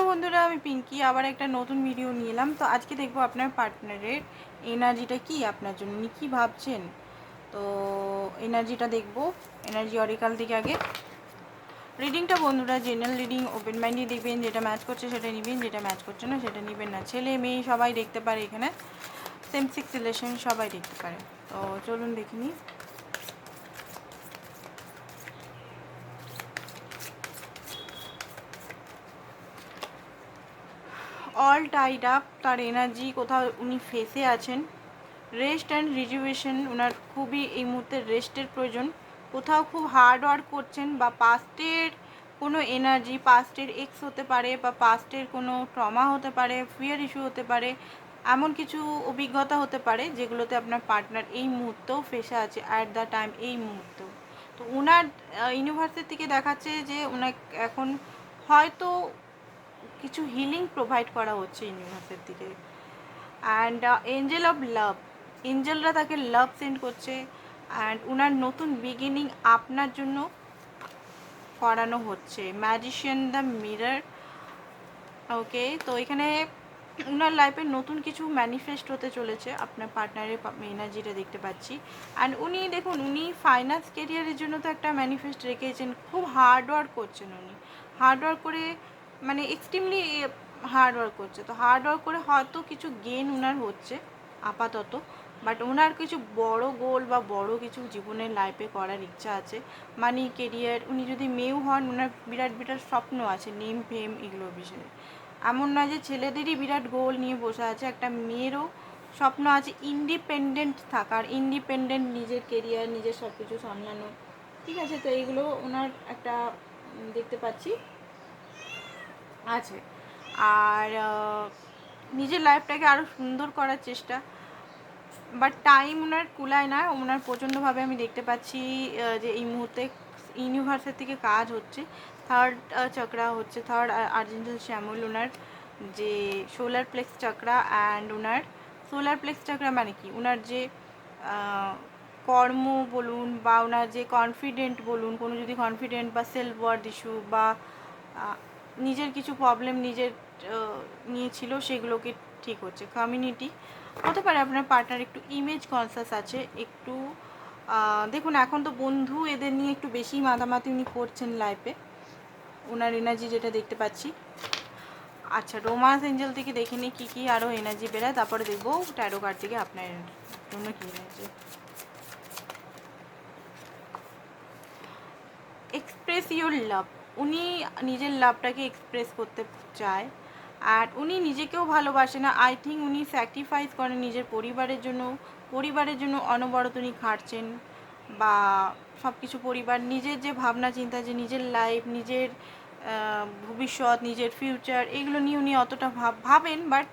Hello বন্ধুরা, আমি পিঙ্কি। আবার একটা নতুন ভিডিও নিয়ে এলাম। তো আজকে দেখব আপনার পার্টনারের এনার্জিটা কি আপনার জন্য? উনি কী ভাবছেন? তো এনার্জিটা দেখব। এনার্জি অরিকাল থেকে আগে। রিডিংটা বন্ধুরা জেনারেল রিডিং ওপেন মাইন্ডে দেখবেন, যেটা ম্যাচ করছে সেটা নেবেন, যেটা ম্যাচ করছে না সেটা নেবেন না। ছেলে, মেয়ে সবাই দেখতে পারে এখানে। সেম সিক্স রিলেশন সবাই দেখতে পারে। তো চলুন দেখিনি অল টাইড আপ তার এনার্জি কোথাও উনি ফেসে আছেন। রেস্ট অ্যান্ড রিজুভেশন ওনার খুবই এই মুহূর্তে রেস্টের প্রয়োজন। কোথাও খুব হার্ড ওয়ার্ক করছেন বা পাস্টের কোনো এনার্জি পাস্টের এক্স হতে পারে বা পাস্টের কোনো ট্রমা হতে পারে ফিয়ার ইস্যু হতে পারে, এমন কিছু অভিজ্ঞতা হতে পারে যেগুলোতে আপনার পার্টনার এই মুহূর্তেও ফেসে আছে অ্যাট দ্য টাইম এই মুহূর্তেও। তো ওনার ইউনিভার্সিটি থেকে দেখাচ্ছে যে ওনার এখন হয়তো কিছু হিলিং প্রোভাইড করা হচ্ছে ইউনিভার্সের দিকে। অ্যান্ড এঞ্জেল অফ লাভ এঞ্জেলরা তাকে লাভ সেন্ড করছে। অ্যান্ড ওনার নতুন বিগিনিং আপনার জন্য করানো হচ্ছে। ম্যাজিশিয়ান দ্য মিরার ওকে তো এখানে ওনার লাইফে নতুন কিছু ম্যানিফেস্ট হতে চলেছে। আপনার পার্টনারের এনার্জিটা দেখতে পাচ্ছি। অ্যান্ড উনি, দেখুন, উনি ফাইন্যান্স কেরিয়ারের জন্য তো একটা ম্যানিফেস্ট রেখেছেন। খুব হার্ড ওয়ার্ক করছেন উনি। হার্ড ওয়ার্ক করে মানে এক্সট্রিমলি হার্ড ওয়ার্ক করছে। তো হার্ড ওয়ার্ক করে হয়তো কিছু গেন ওনার হচ্ছে, আপাতত। বাট ওনার কিছু বড় গোল বা বড় কিছু জীবনের লাইফে করার ইচ্ছা আছে। মানি কেরিয়ার উনি যদি মেয়েও হন ওনার বিরাট বিরাট স্বপ্ন আছে নেম ফেম এগুলো বিষয়ে। এমন নয় যে ছেলেদেরই বিরাট গোল নিয়ে বসে আছে, একটা মেয়েরও স্বপ্ন আছে ইন্ডিপেন্ডেন্ট থাকার ইন্ডিপেন্ডেন্ট নিজের কেরিয়ার নিজের সব কিছু সামলানো। ঠিক আছে, তো এইগুলো ওনার একটা দেখতে পাচ্ছি। আছে। আর নিজের লাইফটাকে আরও সুন্দর করার চেষ্টা। বাট টাইম ওনার কুলায় না, ওনার প্রচণ্ডভাবে আমি দেখতে পাচ্ছি যে এই মুহূর্তে ইউনিভার্সের থেকে কাজ হচ্ছে। থার্ড চক্রা হচ্ছে থার্ড আর্জেন্টাল শ্যামল ওনার যে সোলার প্লেক্স চক্রা অ্যান্ড ওনার সোলার প্লেক্স চক্রা মানে কি? ওনার যে কর্ম বলুন বা ওনার যে কনফিডেন্ট বলুন, কোনো যদি কনফিডেন্ট বা সেলফ ওয়ার্ড ইস্যু বা নিজের কিছু প্রবলেম নিজের নিয়েছিল, সেগুলোকে ঠিক হচ্ছে। কমিউনিটি হতে পারে আপনার পার্টনার একটু ইমেজ কনসাস আছে, একটু দেখুন, এখন তো বন্ধু এদের নিয়ে একটু বেশি মাতামাতি উনি করছেন লাইফে ওনার এনার্জি যেটা দেখতে পাচ্ছি। আচ্ছা রোমান্স এঞ্জেল থেকে দেখে নিই কী কী আরও এনার্জি বেরোয়, তারপরে দেখব ট্যারো কার্ড থেকে আপনার জন্য কী এনার্জি এক্সপ্রেস ইউর লাভ উনি নিজের লাভটাকে এক্সপ্রেস করতে চায়। আর উনি নিজেকেও ভালোবাসে না। আই থিঙ্ক উনি স্যাক্রিফাইস করেন নিজের পরিবারের জন্য। পরিবারের জন্য অনবরত উনি খাটছেন বা সব কিছু পরিবার নিজের যে ভাবনা, চিন্তা যে নিজের লাইফ নিজের ভবিষ্যৎ, নিজের ফিউচার এগুলো নিয়ে উনি অতটা ভাব, ভাবেন বাট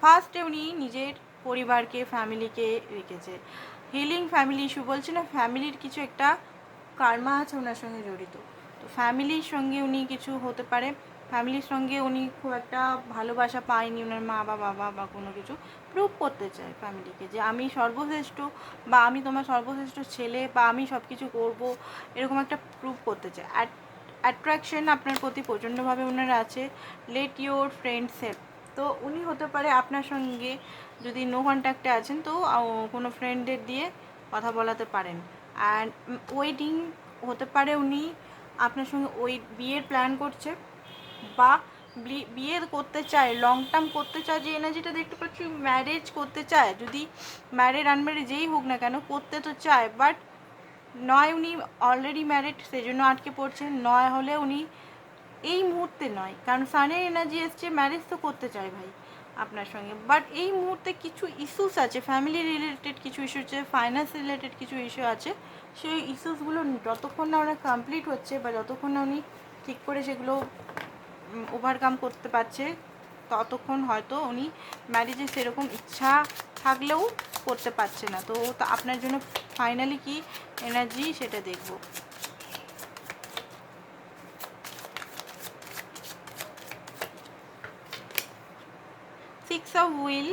ফার্স্টে উনি নিজের পরিবারকে ফ্যামিলিকে রেখেছে। হিলিং ফ্যামিলি ইস্যু বলছে না ফ্যামিলির কিছু একটা কার্মা আছে ওনার সঙ্গে জড়িত। তো ফ্যামিলির সঙ্গে উনি কিছু হতে পারে। ফ্যামিলির সঙ্গে উনি খুব একটা ভালোবাসা পায়নি ওনার মা বা বাবা বা কোনো কিছু। প্রুভ করতে চায় ফ্যামিলিকে যে আমি সর্বশ্রেষ্ঠ বা আমি তোমার সর্বশ্রেষ্ঠ ছেলে বা আমি সব কিছু করব। এরকম একটা প্রুভ করতে চায়। অ্যাট্রাকশন আপনার প্রতি প্রচণ্ডভাবে ওনার আছে। লেট ইউর ফ্রেন্ডস হেল্প তো উনি হতে পারে আপনার সঙ্গে যদি নো কন্ট্যাক্টে আছেন তো কোনো ফ্রেন্ডের দিয়ে কথা বলাতে পারেন। অ্যান্ড ওয়েডিং হতে পারে উনি আপনার সঙ্গে ওই বিয়ের প্ল্যান করছে বা বিয়ে করতে চায় লং টার্ম করতে চায়, যে এনার্জিটা দেখতে পাচ্ছি ম্যারেজ করতে চায়, যদি ম্যারেড আনম্যারেড যেই হোক না কেন করতে তো চায় বাট নয় উনি অলরেডি ম্যারেড সেই জন্য আটকে পড়ছেন নয় হলে উনি এই মুহূর্তে নয়, কারণ সানের এনার্জি এসছে ম্যারেজ তো করতে চায় ভাই আপনার সঙ্গে বাট এই মুহূর্তে কিছু ইস্যুস আছে ফ্যামিলি রিলেটেড কিছু ইস্যু আছে ফাইন্যান্স রিলেটেড কিছু ইস্যু আছে সেই ইস্যুসগুলো যতক্ষণ না ওরা কমপ্লিট হচ্ছে বা যতক্ষণ না উনি ঠিক করে সেগুলো ওভারকাম করতে পারছে, ততক্ষণ হয়তো উনি ম্যারেজে সেরকম ইচ্ছা থাকলেও করতে পারছে না। তো আপনার জন্য ফাইনালি কি এনার্জি সেটা দেখব। Six of wheel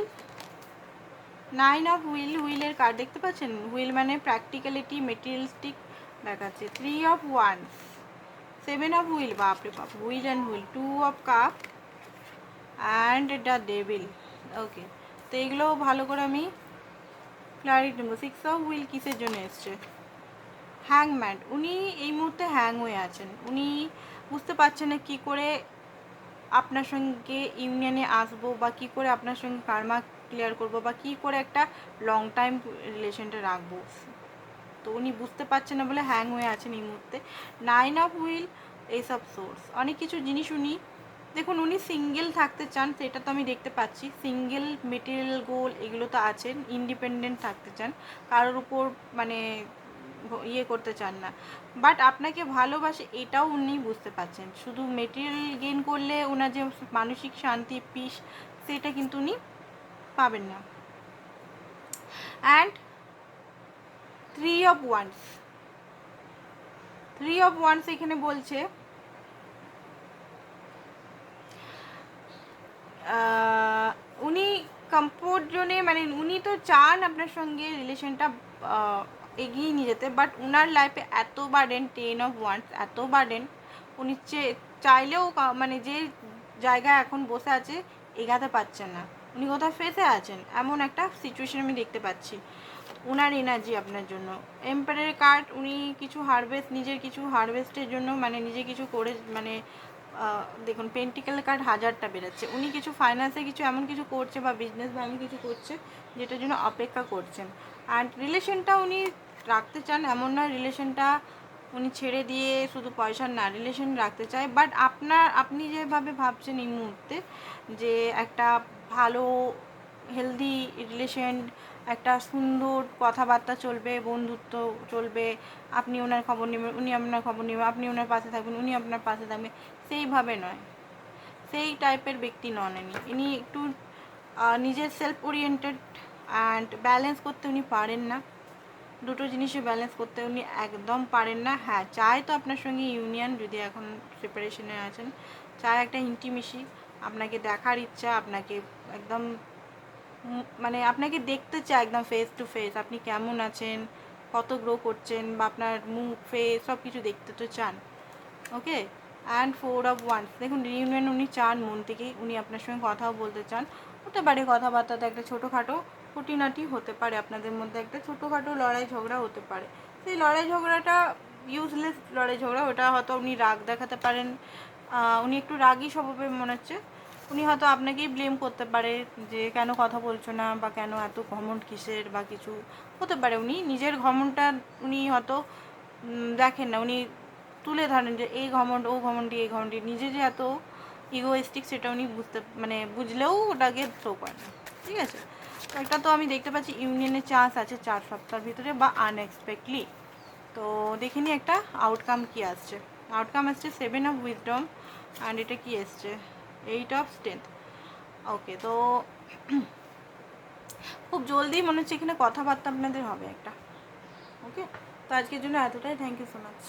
nine of wheel হুইলের কার্ড দেখতে পাচ্ছেন? হুইল মানে প্র্যাকটিক্যালিটি মেটেরিয়ালিস্টিক দেখাচ্ছে। Three of one seven of wheel বাপরে বাপ wheel and wheel two of cup and the devil okay তো এগুলো ভালো করে আমি ক্লারিটি নেব সিক্স অফ হুইল কিসের জন্য এসছে? হ্যাংম্যান উনি এই মুহূর্তে হ্যাং হয়ে আছেন। উনি বুঝতে পারছেন না কী করে আপনার সঙ্গে ইউনিয়নে আসব বা কী করে আপনার সঙ্গে কারমা ক্লিয়ার করব বা কী করে একটা লং টাইম রিলেশনটা রাখব? তো উনি বুঝতে পারছেন না বলে হ্যাং হয়ে আছেন এই মুহূর্তে। নাইন অফ হুইল এইসব সোর্স অনেক কিছু জিনিস উনি, দেখুন উনি সিঙ্গেল থাকতে চান, সেটা তো আমি দেখতে পাচ্ছি। সিঙ্গেল মেটেরিয়াল গোল এগুলো তো আছেন ইন্ডিপেন্ডেন্ট থাকতে চান। কারোর উপর মানে ইয়ে করতে চান না। বাট আপনাকে ভালোবাসে এটাও উনি বুঝতে পারছেন। শুধু মেটেরিয়াল গেইন করলে ওনার যে মানসিক শান্তি পিস সেটা কিন্তু উনি পাবেন না। And three of wands three of wands এখানে বলছে উনি কমফোর্ট জোনে মানে উনি তো চান আপনার সঙ্গে রিলেশনটা এগিয়ে নিয়ে যেতে। বাট উনার লাইফে এত বার্ডেন টেন অফ ওয়ান্স এত বার্ডেন উনি চাইলেও মানে যে জায়গায় এখন বসে আছে, এগাতে পারছেন না। উনি কোথাও ফেসে আছেন? এমন একটা সিচুয়েশন আমি দেখতে পাচ্ছি। উনার এনার্জি আপনার জন্য। এম্পায়ারের কার্ড উনি কিছু হারভেস্ট নিজের কিছু হারভেস্টের জন্য মানে নিজে কিছু করে মানে দেখুন পেন্টিক্যাল কার্ড হাজারটা বেরোচ্ছে উনি কিছু ফাইন্যান্সে কিছু এমন কিছু করছে বা বিজনেস বা এমন কিছু করছে, যেটার জন্য অপেক্ষা করছেন। অ্যান্ড রিলেশনটা উনি রাখতে চান, এমন নয় রিলেশনটা উনি ছেড়ে দিয়ে শুধু পয়সা না রিলেশন রাখতে চায়। বাট আপনার, আপনি যেভাবে ভাবছেন এই মুহূর্তে, যে একটা ভালো হেলদি রিলেশন একটা সুন্দর কথাবার্তা চলবে, বন্ধুত্ব চলবে, আপনি ওনার খবর নেবেন, উনি আপনার খবর নেবেন, আপনি ওনার পাশে থাকবেন, উনি আপনার পাশে থাকবেন, সেইভাবে নয়। সেই টাইপের ব্যক্তি নন ইনি ইনি একটু নিজের সেলফ ওরিয়েন্টেড অ্যান্ড ব্যালেন্স করতে উনি পারেন না। দুটো জিনিসে ব্যালেন্স করতে উনি একদম পারেন না। হ্যাঁ চায় তো আপনার সঙ্গে ইউনিয়ন যদি এখন প্রিপারেশনে আছেন চায় একটা ইন্টিমেসি আপনাকে দেখার ইচ্ছা, আপনাকে একদম মানে আপনাকে দেখতে চায় একদম ফেস টু ফেস আপনি কেমন আছেন, কত গ্রো করছেন বা আপনার মুখ ফেস সব কিছু দেখতে তো চান। Okay and four of wands দেখুন রিউনিয়ন উনি চান মন থেকেই উনি আপনার সঙ্গে কথাও বলতে চান। হতে পারে কথাবার্তাতে একটা ছোটোখাটো খুঁটিনাটি হতে পারে আপনাদের মধ্যে। একটা ছোটোখাটো লড়াই ঝগড়া হতে পারে। সেই লড়াই ঝগড়াটা ইউজলেস লড়াই ঝগড়া, ওটা হয়তো উনি রাগ দেখাতে পারেন। উনি একটু রাগই স্বভাবের মনে হচ্ছে। উনি হয়তো আপনাকেই ব্লেম করতে পারে যে, কেন কথা বলছো না? বা কেন এত ঘমন্ড কিসের? বা কিছু? হতে পারে উনি নিজের ঘমনটা উনি হয়তো দেখেন না। উনি তুলে ধরেন যে, এই ঘমন্ড ও ঘমন্ডি এই ঘমন্ডি নিজে যে এত ইগোয়েস্টিক সেটা উনি বুঝতে মানে বুঝলেও ওটাকে শো করে না। ঠিক আছে? এটা তো আমি দেখতে পাচ্ছি ইউনিয়নের চান্স আছে চার সপ্তাহের ভিতরে বা আনএক্সপেক্টলি তো দেখে নিই একটা আউটকাম কি আসছে। আউটকাম আসছে সেভেন অফ উইজডম অ্যান্ড এটা কি এসছে? এইট অফ স্ট্রেংথ ওকে তো খুব জলদি মনে হচ্ছে এখানে কথাবার্তা আপনাদের হবে একটা। ওকে তো আজকের জন্য এতটাই। Thank you so much